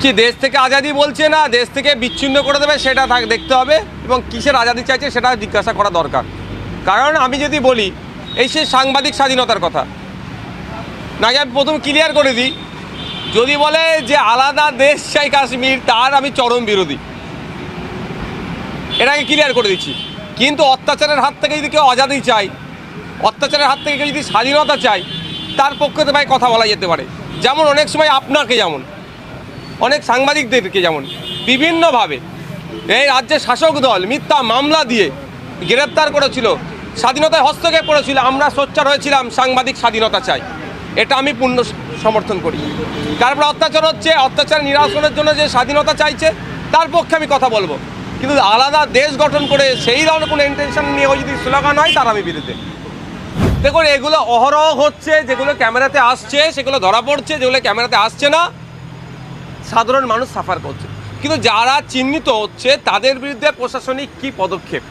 কি দেশ থেকে আজাদি বলছে না, দেশ থেকে বিচ্ছিন্ন করে দেবে, সেটা থাক, দেখতে হবে। এবং কিসের আজাদি চাইছে সেটা জিজ্ঞাসা করা দরকার। কারণ আমি যদি বলি, এই সে সাংবাদিক স্বাধীনতার কথা। নাকি আমি প্রথম ক্লিয়ার করে দিই, যদি বলে যে আলাদা দেশ চাই কাশ্মীর, তার আমি চরম বিরোধী। এটাকে ক্লিয়ার করে দিচ্ছি। কিন্তু অত্যাচারের হাত থেকে যদি কেউ আজাদি চাই অত্যাচারের হাত থেকে কেউ যদি স্বাধীনতা চাই তার পক্ষে তো ভাই কথা বলা যেতে পারে। যেমন অনেক সময় আপনাকে যেমন অনেক সাংবাদিকদেরকে যেমন, বিভিন্নভাবে। এই রাজ্যের শাসক দল মিথ্যা মামলা দিয়ে গ্রেপ্তার করেছিল, স্বাধীনতায় হস্তক্ষেপ করেছিল, আমরা সোচ্চার হয়েছিলাম, সাংবাদিক স্বাধীনতা চাই। এটা আমি পূর্ণ সমর্থন করি। তারপর অত্যাচার হচ্ছে, অত্যাচার নিরাসনের জন্য যে স্বাধীনতা চাইছে, তার পক্ষে আমি কথা বলব। কিন্তু আলাদা দেশ গঠন করে সেই ধরনের কোনো ইন্টেনশন নিয়ে যদি স্লোগান হয়, তার আমি বিরুদ্ধে। দেখুন, এগুলো অহরহ হচ্ছে, যেগুলো ক্যামেরাতে আসছে, সেগুলো ধরা পড়ছে, যেগুলো ক্যামেরাতে আসছে না সাধারণ মানুষ সাফার করছে। কিন্তু যারা চিহ্নিত হচ্ছে, তাদের বিরুদ্ধে প্রশাসনিক কি পদক্ষেপ?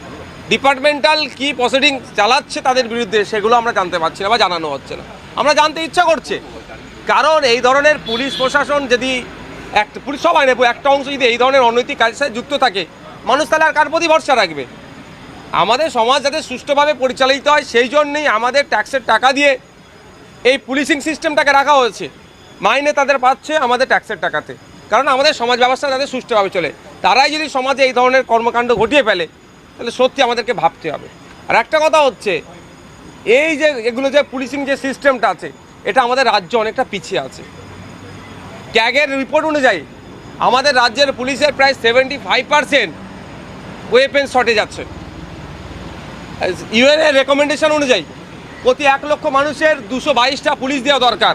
ডিপার্টমেন্টাল কি প্রসিডিং চালাচ্ছে তাদের বিরুদ্ধে, সেগুলো আমরা জানতে পারছি না বা জানানো হচ্ছে না। আমরা জানতে ইচ্ছা করছে। কারণ এই ধরনের পুলিশ প্রশাসন যদি একটা পুলিশ সবাই নেব একটা অংশ যদি এই ধরনের অনৈতিক কাজের সাথে যুক্ত থাকে, মানুষ তাহলে আর কার প্রতি ভরসা রাখবে? আমাদের সমাজ যাতে সুষ্ঠুভাবে পরিচালিত হয়, সেই জন্যেই আমাদের ট্যাক্সের টাকা দিয়ে এই পুলিশিং সিস্টেমটাকে রাখা হয়েছে। মাইনে তাদের পাচ্ছে আমাদের ট্যাক্সের টাকাতে। কারণ আমাদের সমাজ ব্যবস্থা তাদের সুষ্ঠুভাবে চলে। তারাই যদি সমাজে এই ধরনের কর্মকাণ্ড ঘটিয়ে ফেলে, তাহলে সত্যি আমাদেরকে ভাবতে হবে। আর একটা কথা হচ্ছে, এই যে এগুলো যে পুলিশিং যে সিস্টেমটা আছে, এটা আমাদের রাজ্য অনেকটা পিছিয়ে আছে। ক্যাগের রিপোর্ট অনুযায়ী, আমাদের রাজ্যের পুলিশের প্রায় seventy five percent weapon shortage আছে ইউএনের রেকমেন্ডেশন অনুযায়ী, প্রতি এক লক্ষ মানুষের দুশো বাইশটা পুলিশ দেওয়া দরকার।